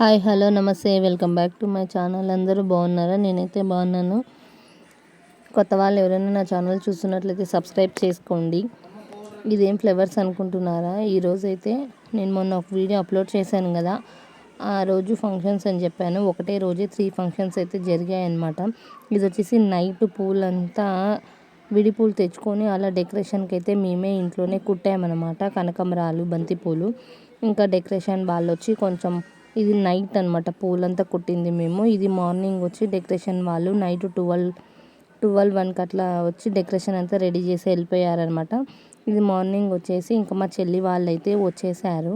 Hi hello namaste. Welcome back to my channel. అందరూ బాగున్నారా? నేనైతే బాగున్నాను. కొత్త వాళ్ళు ఎవరైనా నా ఛానల్ చూస్తున్నట్లయితే సబ్స్క్రైబ్ చేసుకోండి. ఇదేం ఫ్లేవర్స్ అనుకుంటున్నారా? ఈరోజు అయితే నేను మొన్న ఒక వీడియో అప్లోడ్ చేశాను కదా. ఆ రోజు ఫంక్షన్స్ అని చెప్పాను. ఒకటే రోజే త్రీ ఫంక్షన్స్ అయితే జరిగాయన్నమాట. ఇది వచ్చేసి నైట్ పూలంతా విడి పూలు తెచ్చుకొని అలా డెకరేషన్కి అయితే మేమే ఇంట్లోనే కుట్టామన్నమాట. కనకంబరాలు బంతిపూలు. ఇంకా డెకరేషన్ వాళ్ళు వచ్చి కొంచెం ఇది నైట్ అనమాట పూలంతా కుట్టింది మేము. ఇది మార్నింగ్ వచ్చి డెకరేషన్ వాళ్ళు నైట్ ట్వెల్వ్ ట్వెల్వ్ వన్కి అట్లా వచ్చి డెకరేషన్ అంతా రెడీ చేసి వెళ్ళిపోయారనమాట ఇది మార్నింగ్ వచ్చేసి ఇంకా మా చెల్లి వాళ్ళు అయితే వచ్చేసారు.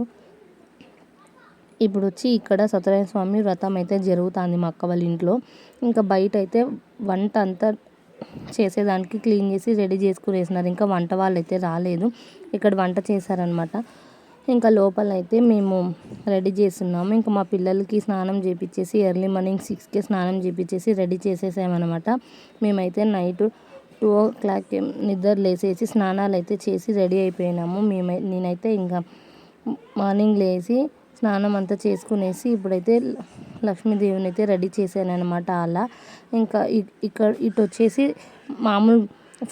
ఇప్పుడు వచ్చి ఇక్కడ సత్యనారాయణ స్వామి వ్రతం అయితే జరుగుతుంది మా అక్క వాళ్ళ ఇంట్లో. ఇంకా బయట అయితే వంట అంతా చేసేదానికి క్లీన్ చేసి రెడీ చేసుకుని వేసినారు ఇంకా వంట వాళ్ళు అయితే రాలేదు. ఇక్కడ వంట చేశారనమాట ఇంకా లోపల అయితే మేము రెడీ చేస్తున్నాము. ఇంకా మా పిల్లలకి స్నానం చేపించేసి ఎర్లీ మార్నింగ్ సిక్స్కి స్నానం చేపించేసి రెడీ చేసేసామన్నమాట. మేమైతే నైట్ టూ ఓ క్లాక్ నిద్ర లేసేసి స్నానాలు అయితే చేసి రెడీ అయిపోయినాము. మేమై నేనైతే ఇంకా మార్నింగ్ లేచి స్నానం అంతా చేసుకునేసి ఇప్పుడైతే లక్ష్మీదేవిని అయితే రెడీ చేశాను అనమాట అలా. ఇంకా ఇక్కడ ఇటు వచ్చేసి మామూలు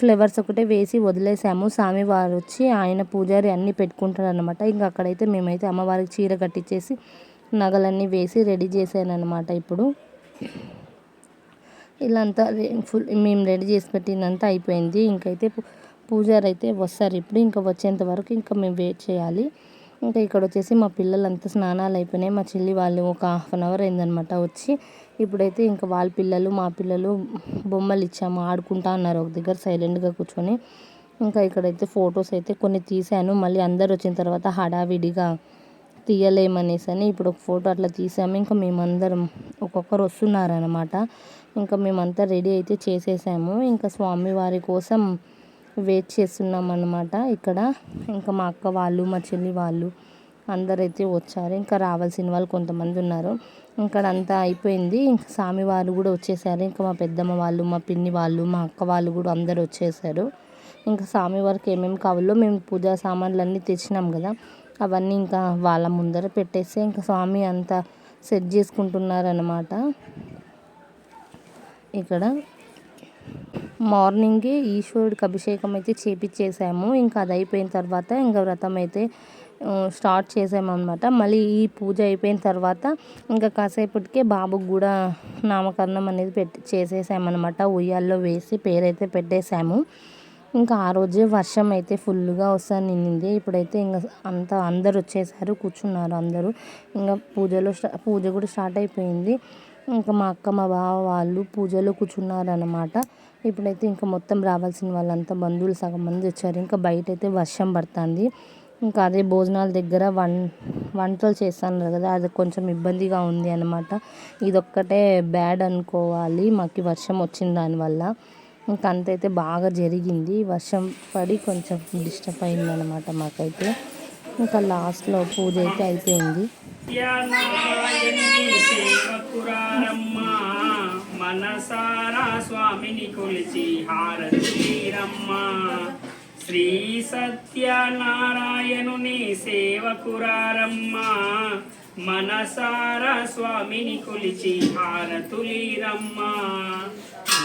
ఫ్లవర్స్ ఒకటే వేసి వదిలేసాము. స్వామివారు వచ్చి ఆయన పూజారి అన్నీ పెట్టుకుంటారు అనమాట ఇంకా అక్కడైతే మేమైతే అమ్మవారికి చీర కట్టించేసి నగలన్నీ వేసి రెడీ చేశాను అనమాట ఇప్పుడు. ఇలా అంతా ఫుల్ మేము రెడీ చేసి పెట్టినంతా అయిపోయింది. ఇంకైతే పూజారి అయితే వస్తారు ఇప్పుడు. ఇంకా వచ్చేంత వరకు ఇంకా మేము వెయిట్ చేయాలి. ఇంకా ఇక్కడ వచ్చేసి మా పిల్లలంతా స్నానాలు అయిపోయినాయి. మా చెల్లి వాళ్ళు ఒక హాఫ్ అన్ అవర్ అయిందనమాట వచ్చి ఇప్పుడైతే ఇంకా వాళ్ళ పిల్లలు మా పిల్లలు బొమ్మలు ఇచ్చాము ఆడుకుంటా అన్నారు ఒక దగ్గర సైలెంట్గా కూర్చొని. ఇంకా ఇక్కడైతే ఫొటోస్ అయితే కొన్ని తీశాను. మళ్ళీ అందరు వచ్చిన తర్వాత హడావిడిగా తీయలేమనేసి అని ఇప్పుడు ఒక ఫోటో అట్లా తీసాము. ఇంకా మేమందరం ఒక్కొక్కరు వస్తున్నారనమాట ఇంకా మేమంతా రెడీ అయితే చేసేసాము. ఇంకా స్వామివారి కోసం వెయిట్ చేస్తున్నాం అన్నమాట ఇక్కడ. ఇంకా మా అక్క వాళ్ళు మా చెల్లి వాళ్ళు అందరైతే వచ్చారు. ఇంకా రావాల్సిన వాళ్ళు కొంతమంది ఉన్నారు. ఇక్కడ అంతా అయిపోయింది. ఇంకా స్వామి వాళ్ళు కూడా వచ్చేసారు. ఇంకా మా పెద్దమ్మ వాళ్ళు మా పిన్ని వాళ్ళు మా అక్క వాళ్ళు కూడా అందరు వచ్చేసారు. ఇంకా స్వామి వారికి ఏమేమి కావాలో మేము పూజా సామాన్లు అన్నీ తెచ్చినాం కదా. అవన్నీ ఇంకా వాళ్ళ ముందర పెట్టేసి ఇంకా స్వామి అంతా సెట్ చేసుకుంటున్నారనమాట ఇక్కడ మార్నింగే ఈశ్వరుడికి అభిషేకం అయితే చేపించేసాము ఇంకా అది అయిపోయిన తర్వాత ఇంకా వ్రతం అయితే స్టార్ట్ చేసామన్నమాట. మళ్ళీ ఈ పూజ అయిపోయిన తర్వాత ఇంకా కాసేపటికే బాబుకి కూడా నామకరణం అనేది పెట్టి చేసేసామన్నమాట. ఉయ్యాల్లో వేసి పేరైతే పెట్టేశాము. ఇంకా ఆ రోజే వర్షం అయితే ఫుల్గా వస్తాను నిండింది. ఇప్పుడైతే ఇంకా అంతా అందరు వచ్చేసారు కూర్చున్నారు అందరూ. ఇంకా పూజలో పూజ కూడా స్టార్ట్ అయిపోయింది. ఇంకా మా అక్క మా బావ వాళ్ళు పూజలో కూర్చున్నారనమాట ఇప్పుడైతే ఇంకా మొత్తం రావాల్సిన వాళ్ళంతా బంధువులు సగం మంది వచ్చారు. ఇంకా బయట అయితే వర్షం పడుతుంది. ఇంకా అదే భోజనాల దగ్గర వం వంటలు చేస్తాను కదా అది కొంచెం ఇబ్బందిగా ఉంది అనమాట ఇదొక్కటే బ్యాడ్ అనుకోవాలి మాకు వర్షం వచ్చింది దానివల్ల ఇంకా అంతైతే బాగా జరిగింది వర్షం పడి కొంచెం డిస్టర్బ్ అయింది అనమాట మాకైతే. ఇంకా లాస్ట్లో పూజ అయితే అయిపోయింది. మనసారా స్వామిని కొలిచి హారతీరమ్మ శ్రీ సత్యనారాయణుని సేవకురారమ్మా మనసారా స్వామిని కొలిచి హారతులీరమ్మా.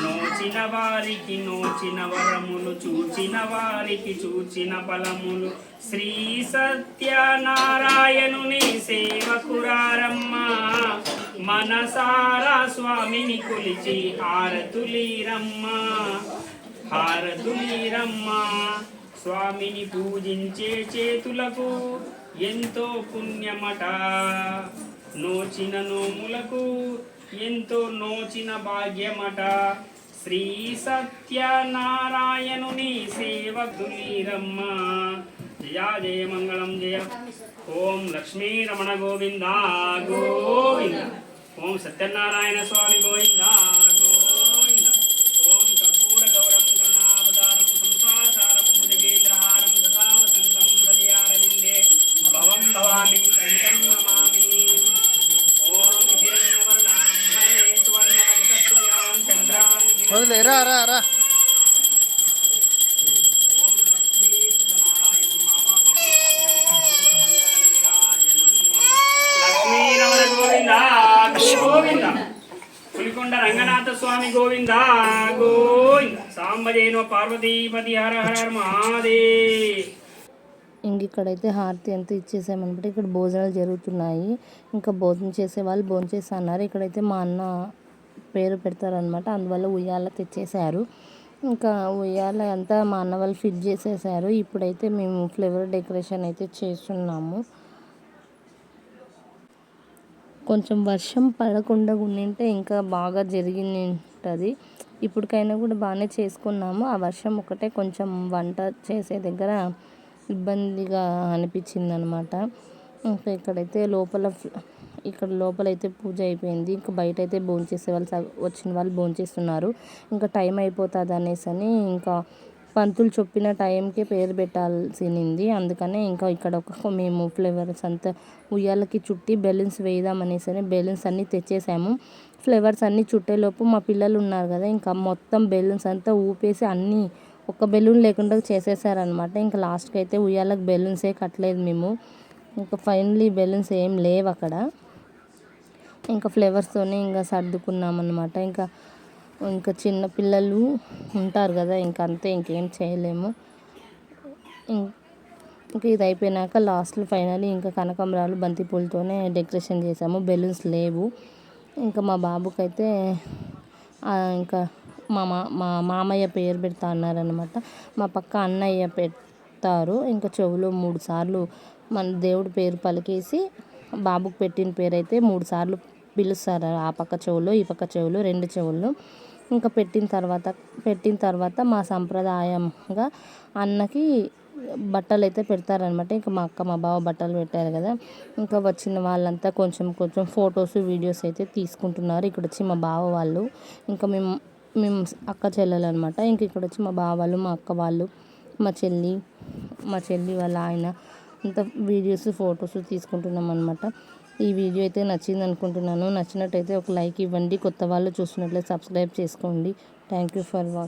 నోచిన వారికి నోచిన వరములు చూచిన వారికి చూచిన బలములు శ్రీ సత్యనారాయణుని సేవకురారమ్మ మనసారా స్వామిని కొలిచి హారతులీరమ్మా. హారతులీరమ్మ స్వామిని పూజించే చేతులకు ఎంతో పుణ్యమట. నోచిన నోములకు ఎంతో నోచిన భాగ్యమట. శ్రీ సత్యనారాయణుని సేవకులీరమ్మ జయా జయ మంగళం జయ. ఓం లక్ష్మీ రమణ గోవింద గోవింద. ఓం సత్యనారాయణ స్వామి గోవింద గోవింద వదిలే రా రా రా. ఓం లక్ష్మీ సత్యనారాయణ మామ లక్ష్మీ రమణ గోవిందా గోవింద పులికొండ రంగనాథ స్వామి గోవింద గోవింద సాంబజేనో పార్వతీపతి హర హర హర మహాదేవ్. ఇంక ఇక్కడైతే హారతి అంతా ఇచ్చేసామన్నమాట. ఇక్కడ భోజనాలు జరుగుతున్నాయి. ఇంకా భోజనం చేసే వాళ్ళు భోజనం చేసి అన్నారు. ఇక్కడైతే మా అన్న పేరు పెడతారనమాట అందువల్ల ఉయ్యాల తెచ్చేసారు ఇంకా ఉయ్యాల అంతా మా అన్న వాళ్ళు ఫిట్ చేసేసారు ఇప్పుడైతే మేము ఫ్లేవర్ డెకరేషన్ అయితే చేస్తున్నాము. కొంచెం వర్షం పడకుండా ఉండింటే ఇంకా బాగా జరిగింది ఉంటుంది ఇప్పటికైనా కూడా బాగానే చేసుకున్నాము. ఆ వర్షం ఒకటే కొంచెం వంట చేసే దగ్గర ఇబ్బందిగా అనిపించింది అనమాట ఇంకా ఇక్కడైతే లోపల ఇక్కడ లోపల అయితే పూజ అయిపోయింది. ఇంకా బయట అయితే భోంచేసే వాళ్ళు సగ- వచ్చిన వాళ్ళు భోంచేస్తున్నారు ఇంకా టైం అయిపోతుంది అనేసి అని ఇంకా పంతులు చెప్పిన టైంకే పేరు పెట్టాల్సింది అందుకనే ఇంకా ఇక్కడ ఒక మేము ఫ్లేవర్స్ అంతా ఉయ్యాలకి చుట్టి బెలూన్స్ వేయదామనేసరి బెలూన్స్ అన్నీ తెచ్చేసాము. ఫ్లేవర్స్ అన్నీ చుట్టేలోపు మా పిల్లలు ఉన్నారు కదా ఇంకా మొత్తం బెలూన్స్ అంతా ఊపేసి అన్నీ ఒక బెలూన్ లేకుండా చేసేసారనమాట ఇంకా లాస్ట్కి అయితే ఉయ్యాలకు బెలూన్సే కట్టలేదు మేము. ఇంకా ఫైనలీ బెలూన్స్ ఏం లేవు అక్కడ. ఇంకా ఫ్లేవర్స్తోనే ఇంకా సర్దుకున్నామన్నమాట. ఇంకా ఇంకా చిన్న పిల్లలు ఉంటారు కదా ఇంకా అంతే ఇంకేం చేయలేము. ఇంకా ఇది అయిపోయినాక లాస్ట్లో ఫైనల్ ఇంకా కనకాంబరాలు బంతిపూలతోనే డెకరేషన్ చేసాము. బెలూన్స్ లేవు. ఇంకా మా బాబుకైతే ఇంకా మా మా మా మామయ్య పేరు పెడతా అన్నారనమాట మా పక్క అన్నయ్య పెట్ చెప్తారు. ఇంకా చెవులో మూడు సార్లు మన దేవుడి పేరు పలికేసి బాబుకు పెట్టిన పేరు అయితే మూడు సార్లు పిలుస్తారు. ఆ పక్క చెవులో ఈ పక్క చెవులో రెండు చెవులు ఇంకా పెట్టిన తర్వాత పెట్టిన తర్వాత మా సంప్రదాయంగా అన్నకి బట్టలు అయితే పెడతారనమాట ఇంకా మా అక్క మా బావ బట్టలు పెట్టారు కదా. ఇంకా వచ్చిన వాళ్ళంతా కొంచెం కొంచెం ఫొటోస్ వీడియోస్ అయితే తీసుకుంటున్నారు. ఇక్కడ వచ్చి మా బావ వాళ్ళు ఇంకా మేము మేము అక్క చెల్లెలు అనమాట ఇంక ఇక్కడ వచ్చి మా బావ వాళ్ళు మా అక్క వాళ్ళు మా చెల్లి మా చెల్లి వాళ్ళ ఆయన అంత వీడియోస్ ఫొటోస్ తీసుకుంటున్నాం అనమాట ఈ వీడియో అయితే నచ్చింది అనుకుంటున్నాను. నచ్చినట్టయితే ఒక లైక్ ఇవ్వండి. కొత్త వాళ్ళు చూసినట్లయితే సబ్స్క్రైబ్ చేసుకోండి. Thank you for watching